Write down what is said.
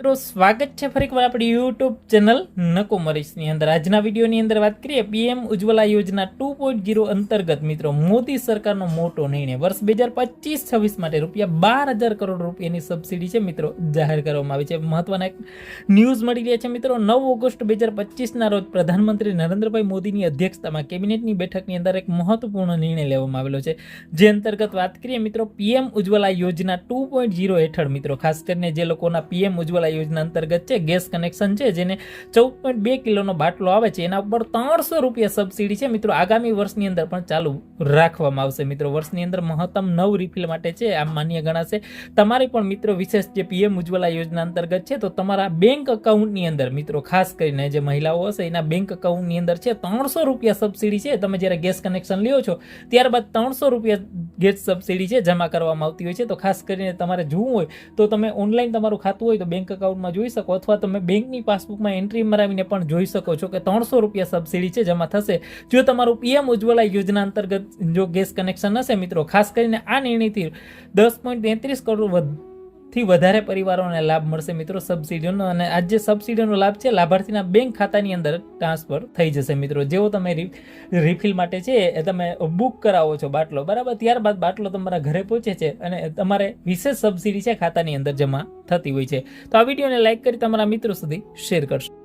મિત્રો, સ્વાગત છે ફરી એકવાર આપણી યુટ્યુબ ચેનલ નકો મરીશની અંદર. આજના વિડીયોની અંદર વાત કરીએ પીએમ ઉજ્જવલા યોજના ટુ પોઈન્ટ જીરો અંતર્ગત. મિત્રો, મોદી સરકારનો મોટો નિર્ણય. વર્ષ બે હજાર પચીસ છવ્વીસ માટે રૂપિયા બાર હજાર કરોડ રૂપિયાની સબસિડી છે મિત્રો, જાહેર કરવામાં આવી છે. મહત્વના એક ન્યૂઝ મળી રહ્યા છે મિત્રો, નવ ઓગસ્ટ બે હજાર પચીસના રોજ પ્રધાનમંત્રી નરેન્દ્રભાઈ મોદીની અધ્યક્ષતામાં કેબિનેટની બેઠકની અંદર એક મહત્વપૂર્ણ નિર્ણય લેવામાં આવેલો છે. જે અંતર્ગત વાત કરીએ મિત્રો, પીએમ ઉજ્જવલા યોજના ટુ પોઈન્ટ જીરો હેઠળ મિત્રો, ખાસ કરીને જે લોકોના પીએમ ઉજ્જવલા યોજના અંતર્ગત છે, ગેસ કનેક્શન છે, જેને ચૌદ પોઈન્ટ બે કિલોનો બાટલો આવે છે, એના ઉપર ત્રણસો રૂપિયા સબસિડી છે. મિત્રો, આગામી વર્ષની અંદર પણ ચાલુ રાખવામાં આવશે. મિત્રો, વર્ષની અંદર મહત્તમ નવ રિફિલ માટે છે આ માન્ય ગણાશે. તમારી પણ, મિત્રો, વિશેષ જે પીએમ ઉજ્જવલા યોજના અંતર્ગત છે, તો તમારા બેંક અકાઉન્ટની અંદર, મિત્રો, ખાસ કરીને જે મહિલાઓ હશે, એના બેંક અકાઉન્ટની અંદર છે, ત્રણસો રૂપિયા સબસિડી છે. તમે જ્યારે ગેસ કનેક્શન લ્યો છો, ત્યારબાદ ત્રણસો રૂપિયા ગેસ સબસિડી છે, જમા કરવામાં આવતી હોય છે, તો ખાસ કરીને તમારે જોવું હોય તો તમે ઓનલાઈન તમારું ખાતું હોય તો બેંક અકાઉન્ટમાં જોઈ શકો, અથવા તમે બેંકની પાસબુકમાં એન્ટ્રી મરાવીને પણ જોઈ શકો છો કે ત્રણસો રૂપિયા સબસિડી છે, જમા થશે. જો તમારું પીએમ ઉજ્જવલા યોજના અંતર્ગત જો ગેસ કનેક્શન હશે મિત્રો, ખાસ કરીને આ નિર્ણયથી દસ પોઈન્ટ તેત્રીસ કરોડ થી વધારે પરિવારોને લાભ મળશે મિત્રો સબસિડીઓનો. અને આ જે સબસિડીનો લાભ છે, લાભાર્થીના બેંક ખાતાની અંદર ટ્રાન્સફર થઈ જશે મિત્રો. જેવો તમે રિફિલ માટે છે, એ તમે બુક કરાવો છો બાટલો. બરાબર? ત્યારબાદ બાટલો તમારા ઘરે પહોંચે છે અને તમારે વિશેષ સબસિડી છે ખાતાની અંદર જમા થતી હોય છે. તો આ વિડીયોને લાઇક કરી તમારા મિત્રો સુધી શેર કરશો.